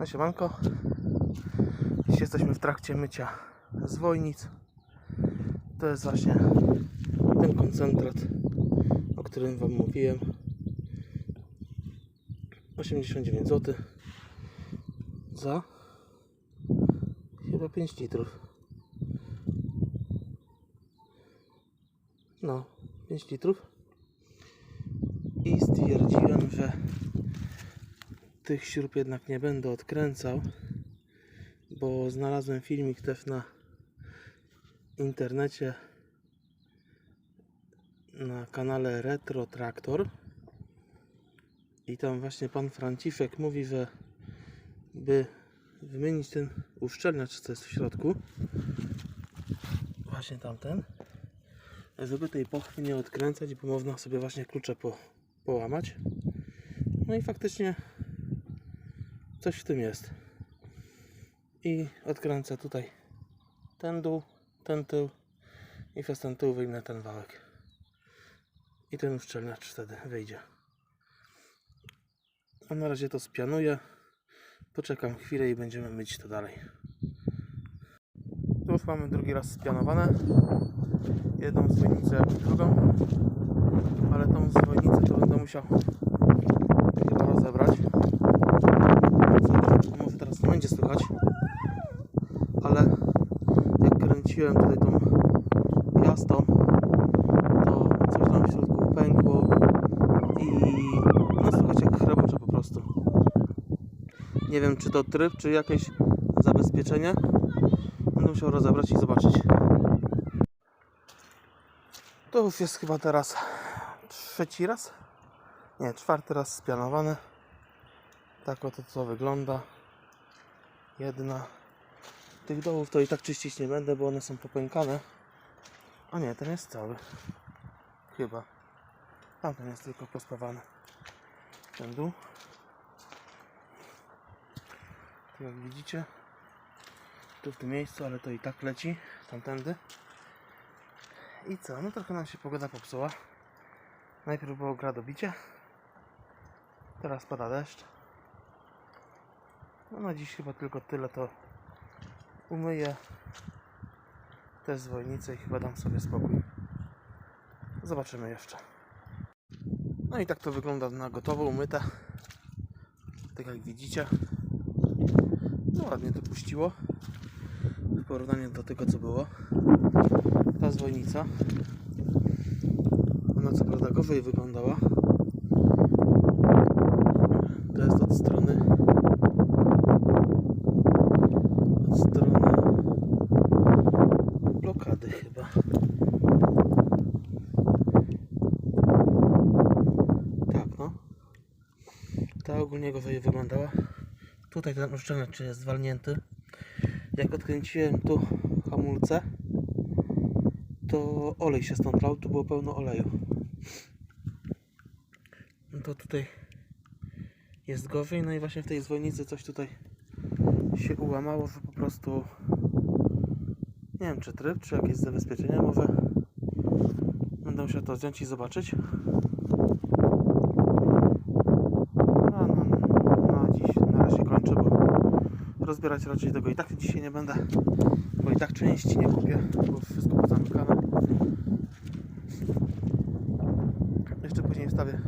No siemanko. Dziś jesteśmy w trakcie mycia zwojnic. To jest właśnie ten koncentrat, o którym Wam mówiłem. 89 zł za chyba 5 litrów. No, 5 litrów. I stwierdziłem, że tych śrub jednak nie będę odkręcał, bo znalazłem filmik też na internecie na kanale Retro Traktor. I tam właśnie pan Franciszek mówi, że by wymienić ten uszczelniacz, co jest w środku właśnie tamten żeby tej pochwy nie odkręcać, bo można sobie właśnie klucze po, połamać. No i faktycznie coś w tym jest. I odkręcę tutaj ten dół, ten tył i przez ten tył wyjmę ten wałek. I ten uszczelniacz wtedy wyjdzie. A na razie to spianuję. Poczekam chwilę i będziemy myć to dalej. Tu już mamy drugi raz spianowane. Jedną zwojnicę, jak drugą. Ale tą zwojnicę to będę musiał chyba rozebrać. Może teraz nie będzie słychać, ale kręciłem tutaj tą piastą, to coś tam w środku pękło i no słychać jak chrabocze po prostu. Nie wiem czy to tryb, czy jakieś zabezpieczenie. Będę musiał rozebrać i zobaczyć. To już jest chyba teraz trzeci raz. Nie, czwarty raz spianowane. Tak oto to wygląda. Jedna. Tych dołów to i tak czyścić nie będę, bo one są popękane. A nie, ten jest cały. Chyba. Tamten jest tylko pospawany. Ten dół. Tu jak widzicie. Tu w tym miejscu, ale to i tak leci. Tamtędy. I co? No trochę nam się pogoda popsuła. Najpierw było gradobicie. Teraz pada deszcz. No na dziś chyba tylko tyle to umyję te zwojnice i chyba dam sobie spokój. Zobaczymy jeszcze. No i tak to wygląda na gotowo, umyte. Tak jak widzicie. No ładnie to puściło. W porównaniu do tego co było. Ta zwojnica. Ona co prawda gorzej wyglądała. To jest od strony od strony blokady chyba. Tak no. Ta ogólnie gorzej wyglądała. Tutaj ten uszczelniacz jest zwalnięty. Jak odkręciłem tu hamulce, to olej się stąd lał, tu było pełno oleju. No to tutaj jest gorzej, no i właśnie w tej zwolnicy coś tutaj się ułamało, że po prostu nie wiem czy tryb, czy jakieś zabezpieczenie, może będę musiał to zdjąć i zobaczyć. No, no, no dziś na razie kończę, bo rozbierać raczej tego i tak dzisiaj nie będę, bo i tak części nie kupię, bo wszystko pozamykane. Jeszcze później wstawię